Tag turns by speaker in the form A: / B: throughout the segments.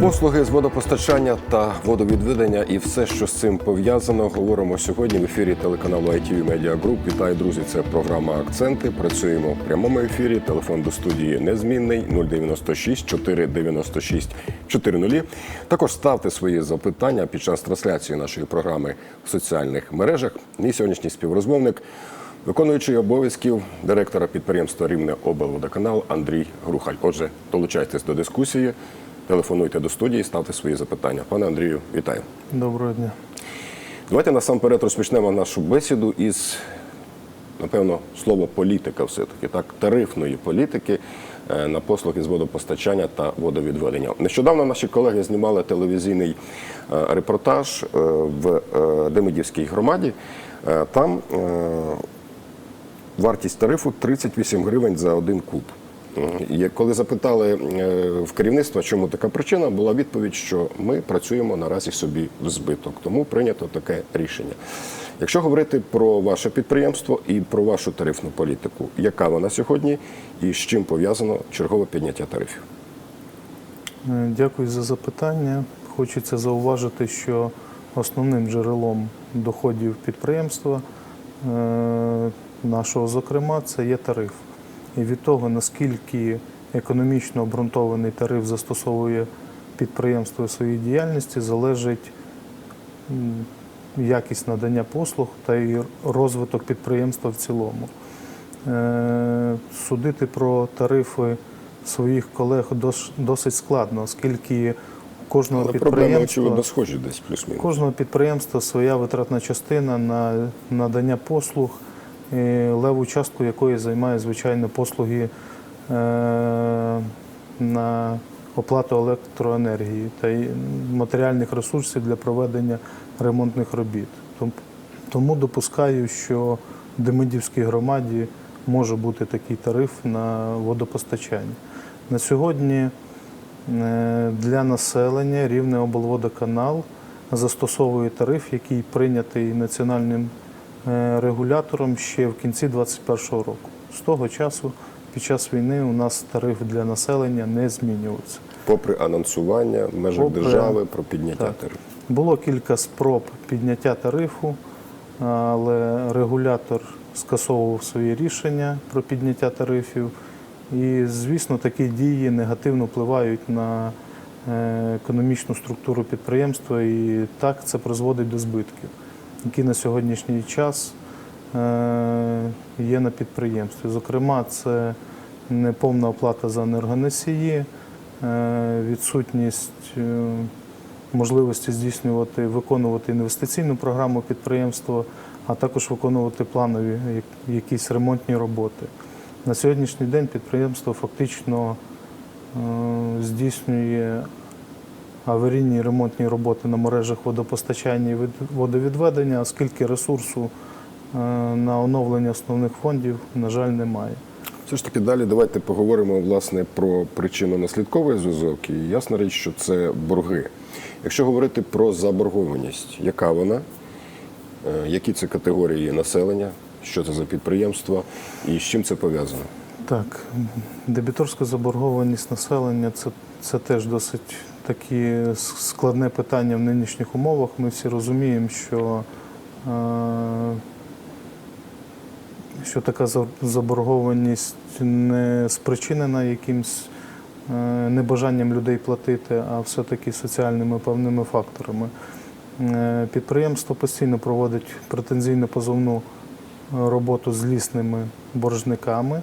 A: послуги з водопостачання та водовідведення і все, що з цим пов'язано, говоримо сьогодні в ефірі телеканалу ITV Media Group. Вітаю, друзі! Це програма Акценти. Працюємо в прямому ефірі. Телефон до студії незмінний 096 496 40. Також ставте свої запитання під час трансляції нашої програми в соціальних мережах. Мій сьогоднішній співрозмовник. Виконуючий обов'язків директора підприємства Рівне облводоканал Андрій Грухаль. Отже, долучайтесь до дискусії, телефонуйте до студії, ставте свої запитання. Пане Андрію, вітаю.
B: Доброго дня.
A: Давайте насамперед розпочнемо нашу бесіду із, напевно, слова політика, все-таки так, тарифної політики е, на послуги з водопостачання та водовідведення. Нещодавно наші колеги знімали телевізійний е, репортаж е, в Демидівській громаді. Там вартість тарифу 38 гривень за один куб. Коли запитали е, в керівництва, чому така причина, була відповідь, що ми працюємо наразі собі в збиток, тому прийнято таке рішення. Якщо говорити про ваше підприємство і про вашу тарифну політику, яка вона сьогодні і з чим пов'язано чергове підняття тарифів?
B: Е, Дякую за запитання. Хочеться зауважити, що основним джерелом доходів підприємства е, нашого, зокрема, це є тариф. І від того, наскільки економічно обґрунтований тариф застосовує підприємство у своїй діяльності, залежить якість надання послуг та і розвиток підприємства в цілому. Е, Судити про тарифи своїх колег дос- досить складно, оскільки кожного
A: Але проблеми,
B: підприємства
A: очевидно, схожі десь плюс-мінус.
B: кожного підприємства своя витратна частина на надання послуг, леву частку якої займає звичайно послуги е, на оплату електроенергії та матеріальних ресурсів для проведення ремонтних робіт. Тому допускаю, що в Демидівській громаді може бути такий тариф на водопостачання. На сьогодні Е, Для населення рівне облводоканал застосовує тариф, який прийнятий національним е, регулятором ще в кінці 2021 року. З того часу, під час війни, у нас тариф для населення не змінювався.
A: Попри анонсування в межах
B: Попри-
A: держави про підняття
B: Так.
A: тарифів.
B: Було кілька спроб підняття тарифу, але регулятор скасовував свої рішення про підняття тарифів. І, звісно, такі дії негативно впливають на е, економічну структуру підприємства, і так це призводить до збитків, які на сьогоднішній час е, є на підприємстві. Зокрема, це неповна оплата за енергоносії, е, відсутність е, можливості здійснювати, виконувати інвестиційну програму підприємства, а також виконувати планові якісь ремонтні роботи. На сьогоднішній день підприємство фактично здійснює аварійні ремонтні роботи на мережах водопостачання і водовідведення, оскільки ресурсу е, на оновлення основних фондів, на жаль, немає.
A: Все ж таки далі давайте поговоримо власне про причинно-наслідковий зв'язок. І ясна річ, що це борги. Якщо говорити про заборгованість, яка вона, Е, які це категорії населення, що це за підприємство і з чим це пов'язано?
B: Так, дебіторська заборгованість населення це, це теж досить таке складне питання в нинішніх умовах. Ми всі розуміємо, що, е, що така заборгованість не спричинена якимсь е, небажанням людей платити, а все-таки соціальними певними факторами. Е, Підприємство постійно проводить претензійно позовну роботу з лісними боржниками.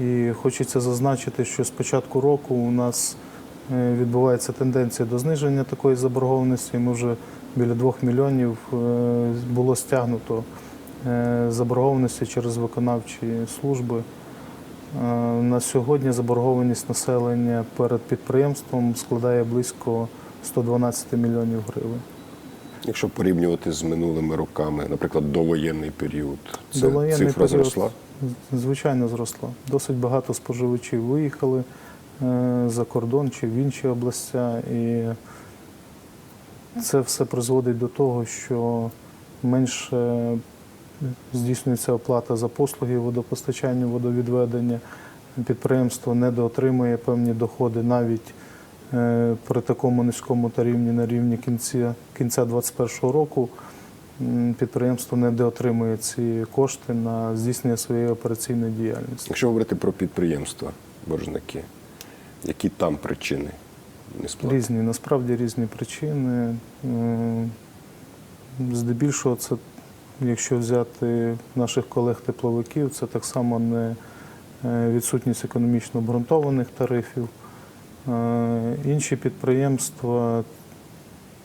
B: І хочеться зазначити, що з початку року у нас відбувається тенденція до зниження такої заборгованості. Ми вже біля 2 мільйонів е, було стягнуто е, заборгованості через виконавчі служби. Е, На сьогодні заборгованість населення перед підприємством складає близько 112 мільйонів гривень.
A: Якщо порівнювати з минулими роками, наприклад, довоєнний період, це
B: Довоєнний
A: цифра
B: період,
A: зросла.
B: Звичайно, зросла. Досить багато споживачів виїхали е, за кордон чи в інші областя. І це все призводить до того, що менше здійснюється оплата за послуги водопостачання, водовідведення. Підприємство недоотримує певні доходи навіть е, при такому низькому тарифі на рівні кінця 2021 року підприємство не доотримує ці кошти на здійснення своєї операційної діяльності.
A: Якщо говорити про підприємства, боржники, які там причини несплати?
B: Різні, насправді різні причини. Здебільшого, це, якщо взяти наших колег-тепловиків, це так само не е, відсутність економічно обґрунтованих тарифів. Е, Інші підприємства,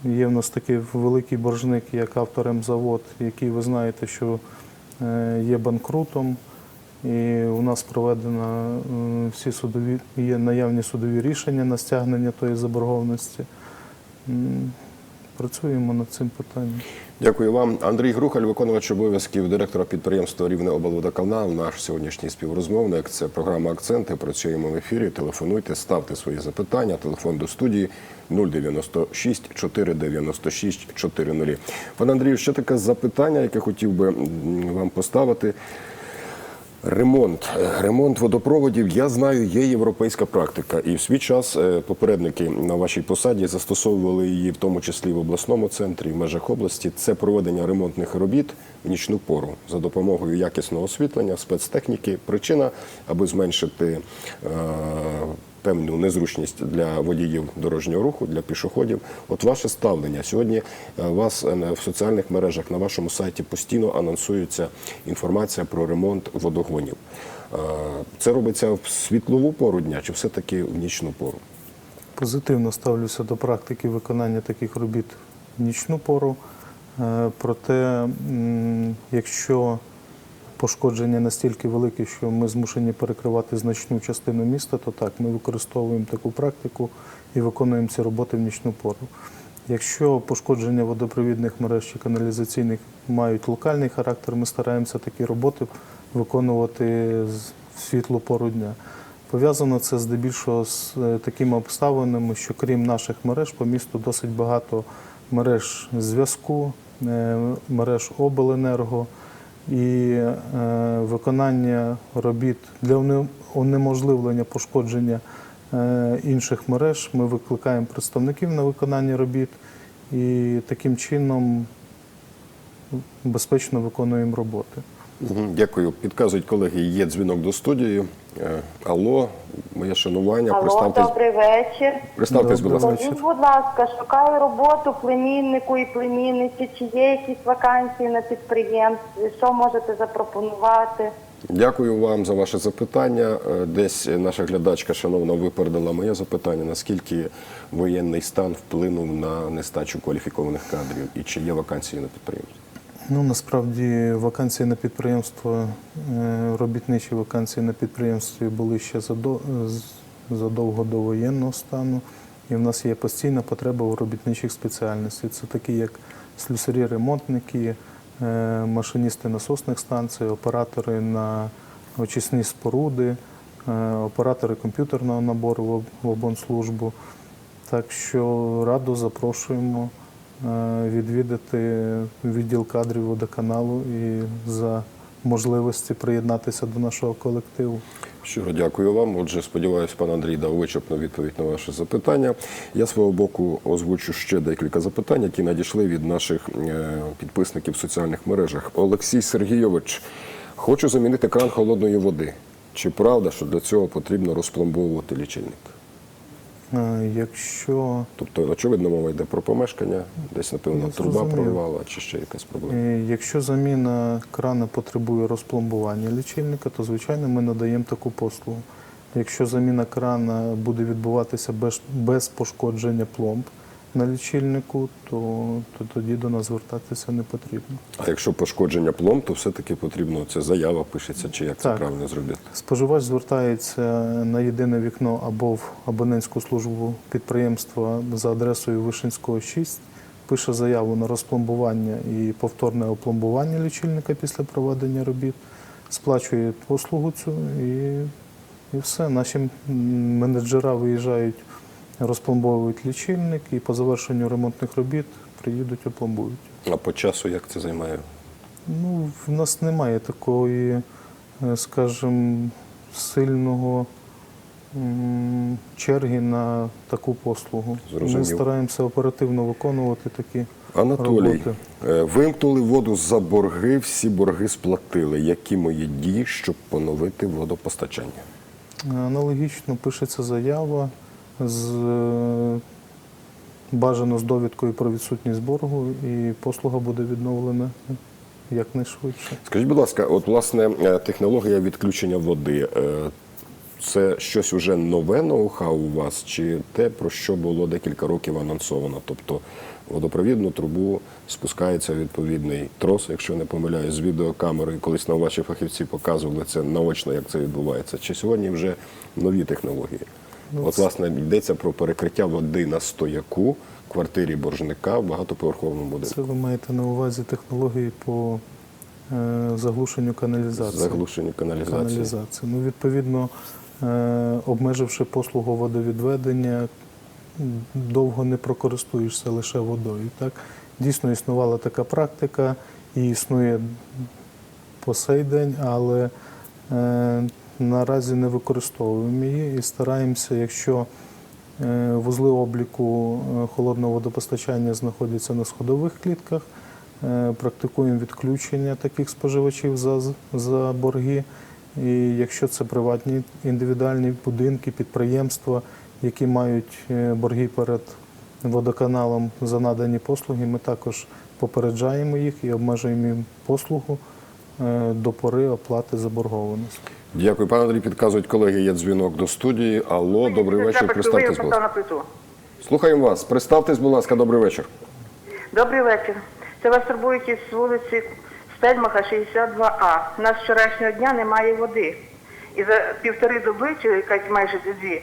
B: є в нас такий великий боржник, як авторемзавод, який ви знаєте, що е, є банкрутом. І у нас проведено е, всі судові, є наявні судові рішення на стягнення тої заборгованості. Працюємо над цим питанням.
A: Дякую вам. Андрій Грухаль, виконувач обов'язків директора підприємства Рівне облводоканал. Наш сьогоднішній співрозмовник. Це програма Акценти. Працюємо в ефірі. Телефонуйте, ставте свої запитання. Телефон до студії 096 496 400. Пане Андрію, ще таке запитання, яке хотів би вам поставити. Ремонт, ремонт водопроводів. Я знаю, є європейська практика, і в свій час е, попередники на вашій посаді застосовували її, в тому числі в обласному центрі, в межах області. Це проведення ремонтних робіт в нічну пору за допомогою якісного освітлення, спецтехніки. Причина, аби зменшити е, певну незручність для водіїв дорожнього руху, для пішоходів. От ваше ставлення сьогодні е, вас е, в соціальних мережах на вашому сайті постійно анонсується інформація про ремонт водогонів. Е, Це робиться в світлову пору дня чи все-таки в нічну пору?
B: Позитивно ставлюся до практики виконання таких робіт в нічну пору. Проте, якщо пошкодження настільки велике, що ми змушені перекривати значну частину міста, то так, ми використовуємо таку практику і виконуємо ці роботи в нічну пору. Якщо пошкодження водопровідних мереж чи каналізаційних мають локальний характер, ми стараємося такі роботи виконувати в світлу пору дня. Пов'язано це здебільшого з е, такими обставинами, що крім наших мереж, по місту досить багато мереж зв'язку, е, мереж обленерго і е, виконання робіт для унеможливлення пошкодження е, інших мереж. Ми викликаємо представників на виконання робіт і таким чином безпечно виконуємо роботи.
A: Дякую. Підказують колеги, є дзвінок до студії. Е, Алло, моє шанування.
C: Алло,
A: Представтесь,
C: добрий вечір.
A: представтесь, будь ласка.
C: Скажіть, будь ласка, шукаю роботу племіннику і племінниці. Чи є якісь вакансії на підприємстві? Що можете запропонувати?
A: Дякую вам за ваше запитання. Е, Десь наша глядачка, шановна, випередила моє запитання. Наскільки воєнний стан вплинув на нестачу кваліфікованих кадрів і чи є вакансії на підприємстві?
B: Ну насправді вакансії на підприємство, е, робітничі вакансії на підприємстві були ще задовго до воєнного стану. І в нас є постійна потреба у робітничих спеціальностей. Це такі, як слюсарі-ремонтники, е, машиністи насосних станцій, оператори на очисні споруди, е, оператори комп'ютерного набору в обонслужбу. Так що радо запрошуємо відвідати відділ кадрів водоканалу і за можливості приєднатися до нашого колективу.
A: Щиро дякую вам. Отже, сподіваюся, пан Андрій дав вичерпну відповідь на ваше запитання. Я свого боку озвучу ще декілька запитань, які надійшли від наших е, підписників в соціальних мережах. Олексій Сергійович, хочу замінити кран холодної води. Чи правда, що для цього потрібно розпломбовувати лічильник?
B: Якщо
A: Тобто, очевидно, мова йде про помешкання, десь, напевно, труба прорвала чи ще якась проблема.
B: Якщо заміна крана потребує розпломбування лічильника, то звичайно ми надаємо таку послугу. Якщо заміна крана буде відбуватися без, без пошкодження пломб на лічильнику, то, то тоді до нас звертатися не потрібно.
A: А якщо пошкодження пломб, то все-таки потрібно це заява пишеться, чи як це правильно зробити?
B: Споживач звертається на єдине вікно або в абонентську службу підприємства за адресою Вишинського 6, пише заяву на розпломбування і повторне опломбування лічильника після проведення робіт, сплачує послугу цю і, і все. Наші менеджера виїжджають, розпломбовують лічильник і по завершенню ремонтних робіт приїдуть, опломбують.
A: А по часу як це займає?
B: Ну, в нас немає такої, е, скажімо, сильного черги на таку послугу.
A: Зрозумів.
B: Ми стараємося оперативно виконувати такі
A: Анатолій,
B: роботи.
A: е, вимкнули воду за борги, всі борги сплатили. Які мої дії, щоб поновити водопостачання?
B: Аналогічно пишеться заява з е, бажано з довідкою про відсутність боргу, і послуга буде відновлена якнайшвидше.
A: Скажіть, будь ласка, от власне е, технологія відключення води. е, Це щось уже нове ноу-хау у вас, чи те, про що було декілька років анонсовано? Тобто водопровідну трубу спускається відповідний трос, якщо не помиляюсь, з відеокамери. Колись на ваші фахівці показували це наочно, як це відбувається. Чи сьогодні вже нові технології? От, власне, йдеться про перекриття води на стояку в квартирі боржника в багатоповерховому будинку.
B: Це ви маєте на увазі технології по е, заглушенню каналізації.
A: Заглушені каналізації.
B: каналізації. Ну, відповідно, е, обмеживши послугу водовідведення, довго не прокористуєшся лише водою. Так? Дійсно існувала така практика і існує по сей день, але е, наразі не використовуємо її і стараємося, якщо е, вузли обліку е, холодного водопостачання знаходяться на сходових клітках, е, практикуємо відключення таких споживачів за, за борги. І якщо це приватні індивідуальні будинки, підприємства, які мають борги перед водоканалом за надані послуги, ми також попереджаємо їх і обмежуємо їм послугу до пори оплати заборгованості.
A: Дякую, пане Андрій. Підказують колеги, є дзвінок до студії. Алло, добрий вечір. Представтесь, будь ласка. Слухаємо вас. Представтесь, будь ласка, добрий вечір.
D: Добрий вечір. Це вас турбують із вулиці Стельмаха, 62А. У нас вчорашнього дня немає води. І за півтори доби, чи якась майже дві,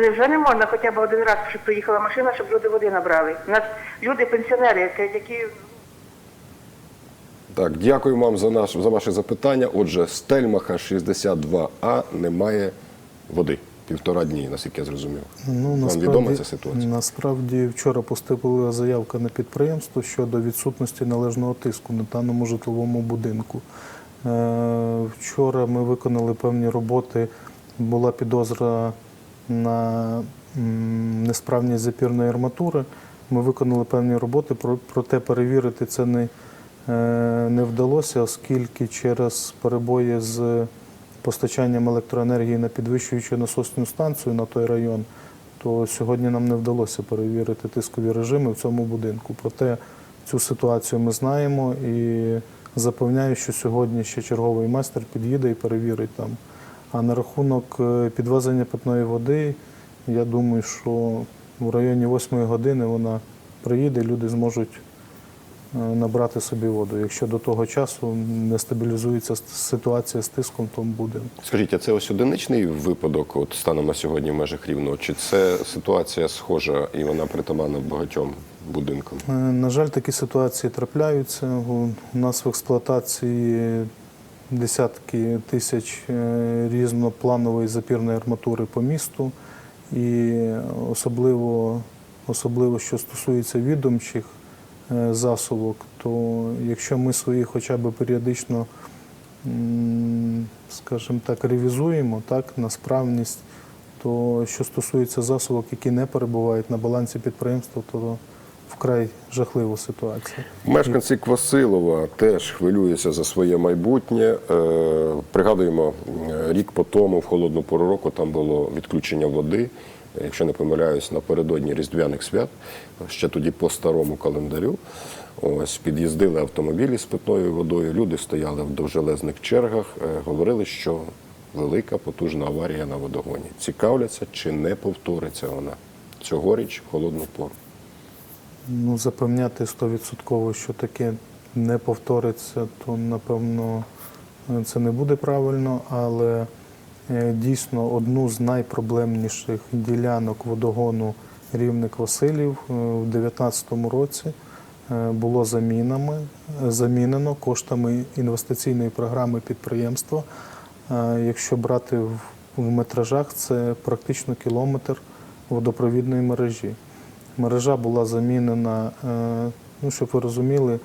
D: не, вже не можна хоча б один раз, щоб приїхала машина, щоб люди води набрали. У нас люди пенсіонери, які
A: Так, дякую вам за наш за ваше запитання. Отже, Стельмаха 62А немає води. Півтора дні, наскільки я зрозумів.
B: Ну,
A: Вам відома ця ситуація?
B: Насправді вчора поступила заявка на підприємство щодо відсутності належного тиску на даному житловому будинку. Е, Вчора ми виконали певні роботи. Була підозра на несправність запірної арматури. Ми виконали певні роботи, про- проте перевірити це не, не вдалося, оскільки через перебої з постачанням електроенергії на підвищуючу насосну станцію на той район, то сьогодні нам не вдалося перевірити тискові режими в цьому будинку. Проте цю ситуацію ми знаємо і запевняю, що сьогодні ще черговий майстер під'їде і перевірить там. А на рахунок е, підвезення питної води, я думаю, що в районі 8 години вона приїде, люди зможуть е, набрати собі воду. Якщо до того часу не стабілізується ситуація з тиском тому будинку.
A: Скажіть, а це ось одиничний випадок, от станом на сьогодні в межах рівного, чи це ситуація схожа і вона притаманна багатьом будинкам?
B: Е, На жаль, такі ситуації трапляються. У у нас в експлуатації десятки тисяч е, різнопланової запірної арматури по місту, і особливо, особливо що стосується відомчих е, засобок, то якщо ми свої хоча б періодично, скажімо так, ревізуємо так, на справність, то що стосується засобок, які не перебувають на балансі підприємства, то вкрай жахлива ситуація.
A: Мешканці Квасилова теж хвилюються за своє майбутнє. Е, Пригадуємо, е, рік по тому, в холодну пору року, там було відключення води. Якщо не помиляюсь, напередодні Різдвяних свят, ще тоді по старому календарю. Ось під'їздили автомобілі з питною водою. Люди стояли в довжелезних чергах, е, говорили, що велика потужна аварія на водогоні. Цікавляться, чи не повториться вона цьогоріч холодну пору.
B: Ну, запевняти стовідсотково, що таке не повториться, то напевно це не буде правильно, але дійсно одну з найпроблемніших ділянок водогону рівник Василів е, в 2019 році е, було замінами, замінено коштами інвестиційної програми підприємства. Е, Якщо брати в, метражах, це практично кілометр водопровідної мережі. Мережа була замінена, е, ну, щоб ви розуміли,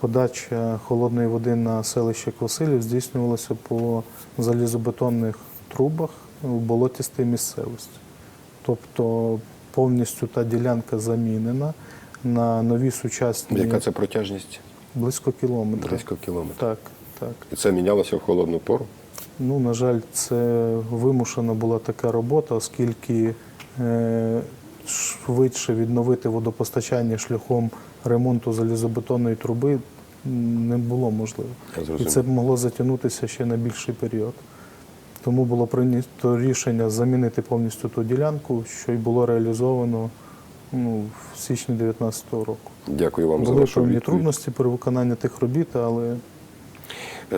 B: подача холодної води на селище Квасилів здійснювалася по залізобетонних трубах в болотістій місцевості. Тобто повністю та ділянка замінена на нові сучасні
A: Яка це протяжність?
B: близько кілометра.
A: Близько кілометра.
B: Так, так.
A: І це мінялося в холодну пору?
B: Ну, на жаль, це вимушена була така робота, оскільки е, швидше відновити водопостачання шляхом ремонту залізобетонної труби не було можливо. І це могло затягнутися ще на більший період. Тому було прийнято рішення замінити повністю ту ділянку, що й було реалізовано ну, в січні 2019 року.
A: Дякую вам за вашу відповідь.
B: трудності при виконанні тих робіт, але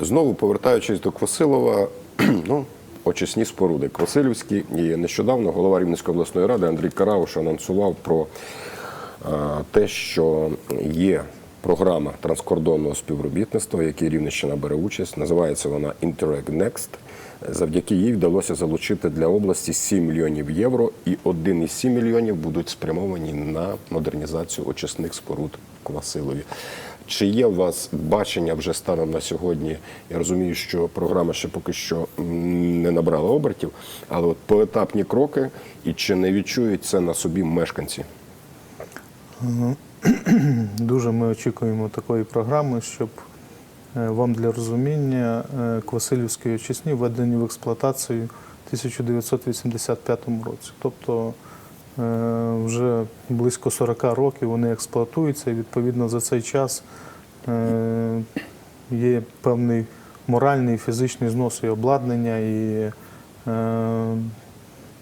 A: Знову повертаючись до Квасилова, ну, очисні споруди Квасилівські. І нещодавно голова Рівненської обласної ради Андрій Карауш анонсував про те, що є програма транскордонного співробітництва, в якій Рівненщина бере участь. Називається вона Interreg Next. Завдяки їй вдалося залучити для області 7 мільйонів євро, і 1,7 мільйонів будуть спрямовані на модернізацію очисних споруд Квасилові. Чи є у вас бачення вже станом на сьогодні? Я розумію, що програма ще поки що не набрала обертів, але от поетапні кроки, і чи не відчують це на собі мешканці?
B: Дуже ми очікуємо такої програми, щоб е, вам для розуміння е, Квасилівські очисні введені в експлуатацію в 1985 році. Тобто е, вже близько 40 років вони експлуатуються, і відповідно за цей час є певний моральний і фізичний знос і обладнання, і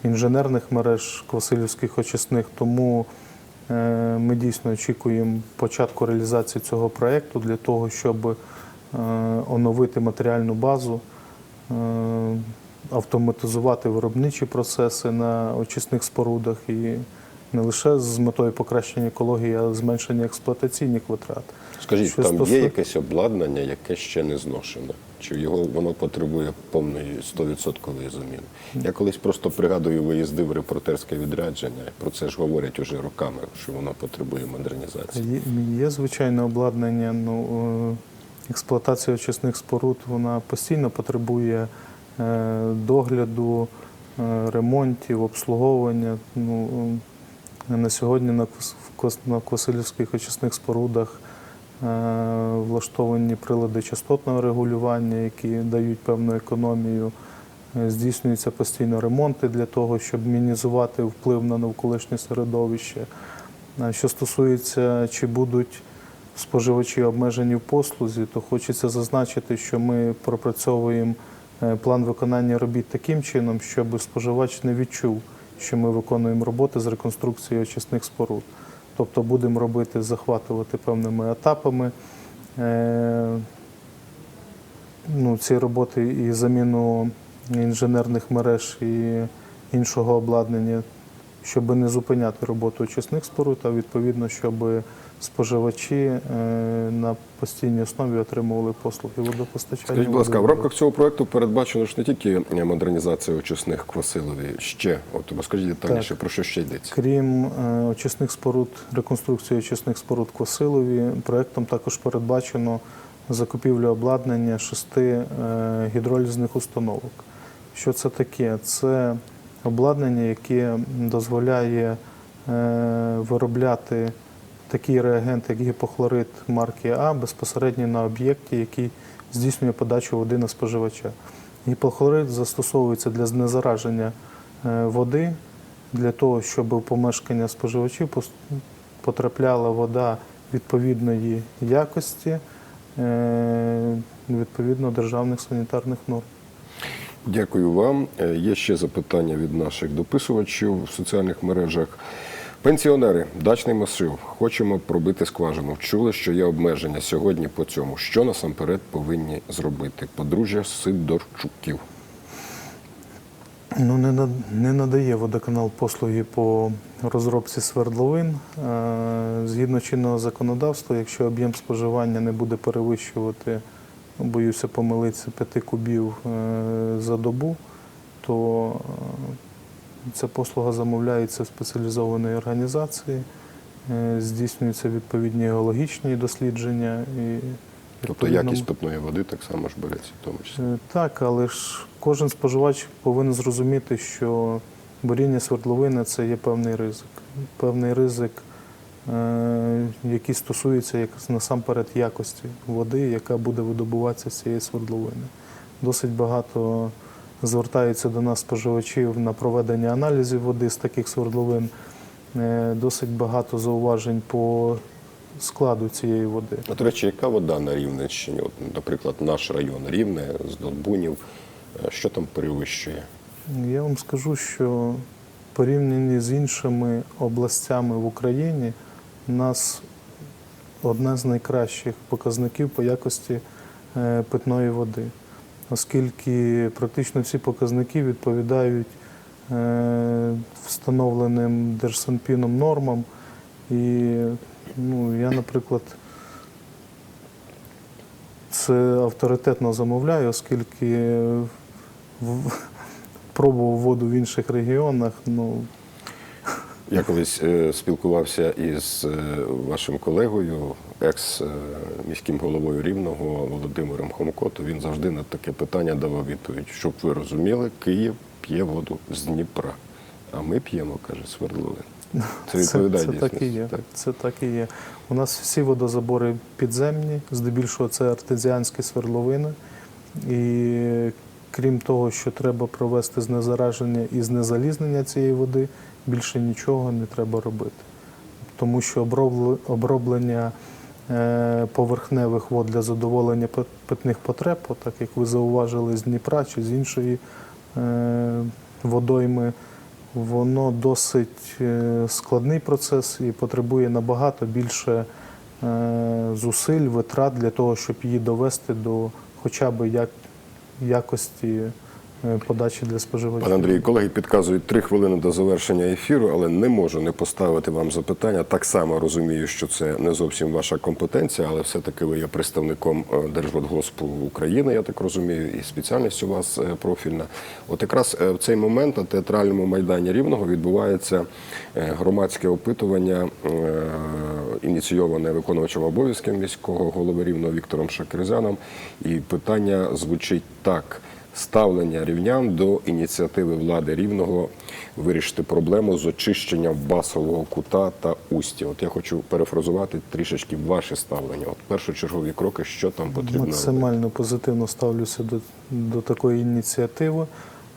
B: інженерних мереж Квасилівських очисних. Тому Ми дійсно очікуємо початку реалізації цього проєкту для того, щоб е, оновити матеріальну базу, е, автоматизувати виробничі процеси на очисних спорудах і не лише з метою покращення екології, а зменшення експлуатаційних витрат.
A: Скажіть,
B: Що
A: там є якесь обладнання, яке ще не зношено? Чи його воно потребує повної 100% заміни? Я колись просто пригадую, виїздив репортерське відрядження. Про це ж говорять уже роками, що воно потребує модернізації.
B: Є, є звичайне обладнання. Ну, е, експлуатація очисних споруд вона постійно потребує е, догляду, е, ремонтів, обслуговування. Ну, на сьогодні на, на Квасилівських очисних спорудах влаштовані прилади частотного регулювання, які дають певну економію. Е, Здійснюються постійно ремонти для того, щоб мінімізувати вплив на навколишнє середовище. Що стосується, чи будуть споживачі обмежені в послузі, то хочеться зазначити, що ми пропрацьовуємо е, план виконання робіт таким чином, щоб споживач не відчув, що ми виконуємо роботи з реконструкції очисних споруд. Тобто будемо робити, захватувати певними етапами. Е, ну, ці роботи і заміну інженерних мереж і іншого обладнання, щоб не зупиняти роботу очисних споруд, а відповідно, щоб споживачі е, на постійній основі отримували послуги водопостачання.
A: Скажіть, будь ласка, в рамках цього проекту передбачено ж не тільки модернізація очисних Квасилові, ще от розкажіть детальніше, про що ще йдеться?
B: Крім е, очисних споруд, реконструкції очисних споруд Квасилові, проектом також передбачено закупівлю обладнання шести е, гідролізних установок. Що це таке? Це обладнання, яке дозволяє виробляти такий реагент, як гіпохлорид марки А, безпосередньо на об'єкті, який здійснює подачу води на споживача. Гіпохлорид застосовується для знезараження е, води, для того, щоб у помешкання споживачів потрапляла вода відповідної якості, е, відповідно державних санітарних норм.
A: Дякую вам. Е, Є ще запитання від наших дописувачів в соціальних мережах. Пенсіонери, дачний масив, хочемо пробити скважину. Чули, що є обмеження сьогодні по цьому. Що насамперед повинні зробити? Подружжя Сидорчуків.
B: Ну, не, не надає водоканал послуги по розробці свердловин. Е, Згідно чинного законодавства, якщо об'єм споживання не буде перевищувати, ну, боюся помилитися, 5 кубів е, за добу, то е, ця послуга замовляється в спеціалізованої організації, е, здійснюються відповідні геологічні дослідження і
A: Тобто якість питної води так само ж береться, в тому числі.
B: Е, Так, але ж кожен споживач повинен зрозуміти, що буріння свердловини це є певний ризик. Певний ризик, е, який стосується як насамперед якості води, яка буде видобуватися з цієї свердловини. Досить багато звертаються до нас споживачів на проведення аналізів води з таких свердловин. Е, Досить багато зауважень по складу цієї води.
A: А, до речі, яка вода на Рівненщині? От, наприклад, наш район Рівне з Долбунів, е, що там перевищує?
B: Я вам скажу, що порівняні з іншими областями в Україні, у нас одне з найкращих показників по якості е, питної води, оскільки практично всі показники відповідають е, встановленим Держсанпіном нормам. І ну, я, наприклад, це авторитетно замовляю, оскільки в- пробував воду в інших регіонах. Ну,
A: Я колись е, спілкувався із е, вашим колегою, екс-міським головою Рівного Володимиром Хомко, то він завжди на таке питання давав відповідь, щоб ви розуміли, Київ п'є воду з Дніпра, а ми п'ємо, каже, свердловин. Це відповідає
B: це, це так і є.
A: Так.
B: Це так і є. У нас всі водозабори підземні, здебільшого це артезіанські свердловини. І крім того, що треба провести знезараження і знезалізнення цієї води, більше нічого не треба робити. Тому що оброблення е, поверхневих вод для задоволення пи- питних потреб, так як ви зауважили з Дніпра чи з іншої е, водойми, воно досить е, складний процес і потребує набагато більше зусиль, витрат для того, щоб її довести до хоча б як, якості подачі для споживачів.
A: Пане Андрію, колеги підказують три хвилини до завершення ефіру, але не можу не поставити вам запитання. Так само розумію, що це не зовсім ваша компетенція, але все-таки ви є представником е, Держводгоспу України, я так розумію, і спеціальність у вас е, профільна. От якраз е, в цей момент на театральному майдані Рівного відбувається е, громадське опитування, е, ініційоване виконувачем обов'язків міського голови Рівного Віктором Шакерзяном. І питання звучить так ставлення рівнян до ініціативи влади рівного вирішити проблему з очищенням басового кута та устя. От я хочу перефразувати трішечки ваше ставлення. От першочергові кроки, що там потрібно робити?
B: Максимально позитивно ставлюся до, до такої ініціативи,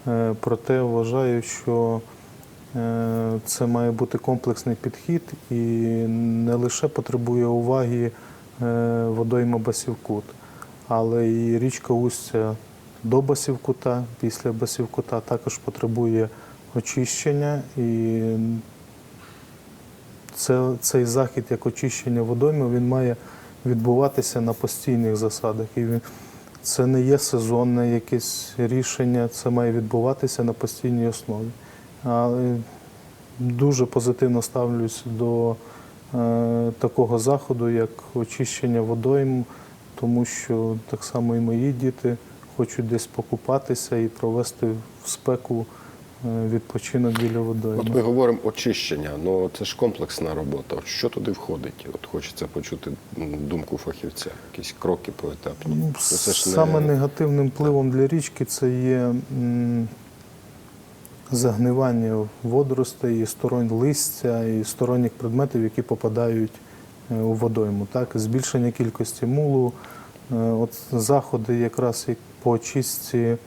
B: Е, проте вважаю, що е, це має бути комплексний підхід і не лише потребує уваги е, водойма Басівкут, але і річка Устя до Басівкута, після Басівкута також потребує очищення і це, цей захід як очищення водойми він має відбуватися на постійних засадах. І він, це не є сезонне якесь рішення, це має відбуватися на постійній основі. Але дуже позитивно ставлюсь до е, такого заходу, як очищення водойм, тому що так само і мої діти хочуть десь покупатися і провести в спеку е, відпочинок біля водойми.
A: От ми говоримо очищення, ну це ж комплексна робота. Що туди входить? От хочеться почути думку фахівця, якісь кроки поетапні.
B: Ну,
A: це ж не-
B: Саме негативним впливом для річки це є загнивання водоростей і сторонь листя і сторонніх предметів, які попадають е, у водойму. Так? Збільшення кількості мулу, е, от заходи якраз по очистці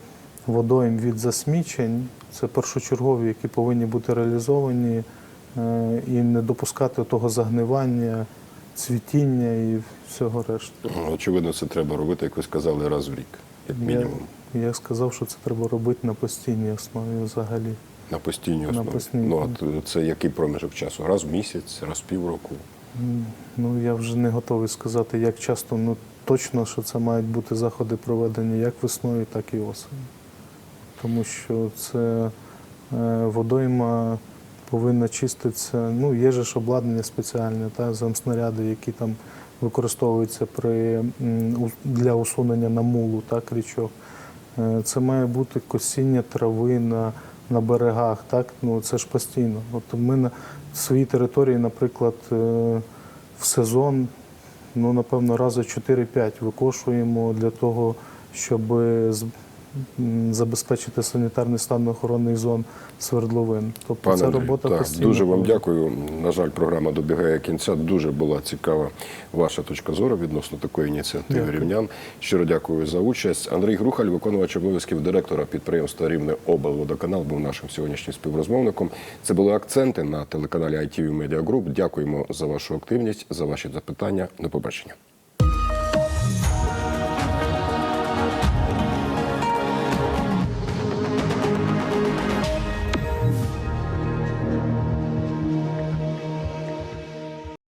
B: водойм від засмічень, це першочергові, які повинні бути реалізовані е, і не допускати того загнивання, цвітіння і всього решти.
A: Очевидно, це треба робити, як ви сказали, раз в рік, як мінімум.
B: Я, я сказав, що це треба робити на постійній основі взагалі.
A: На постійній
B: На
A: основі.
B: постійній.
A: Ну, от це який проміжок часу? Раз в місяць, раз в півроку.
B: Ну я вже не готовий сказати, як часто, ну точно, що це мають бути заходи проведені як весною, так і осені. Тому що це е, водойма повинна чиститися. Ну, є ж обладнання спеціальне, та, замснаряди, які там використовуються при, для усунення намулу так, річок. Е, Це має бути косіння трави на, на берегах. Так? Ну, це ж постійно. От ми на своїй території, наприклад, е, в сезон ну, напевно, рази 4-5 викошуємо для того, щоб забезпечити санітарний стан охоронних зон свердловин. Тобто
A: Пане
B: ця
A: Андрій,
B: робота
A: так,
B: постійно.
A: дуже вам дякую. На жаль, програма добігає кінця. Дуже була цікава ваша точка зору відносно такої ініціативи
B: Дякую.
A: рівнян. Щиро дякую за участь. Андрій Грухаль, виконувач обов'язків директора підприємства Рівне облводоканал, був нашим сьогоднішнім співрозмовником. Це були акценти на телеканалі ITV Media Group. Дякуємо за вашу активність, за ваші запитання. До побачення.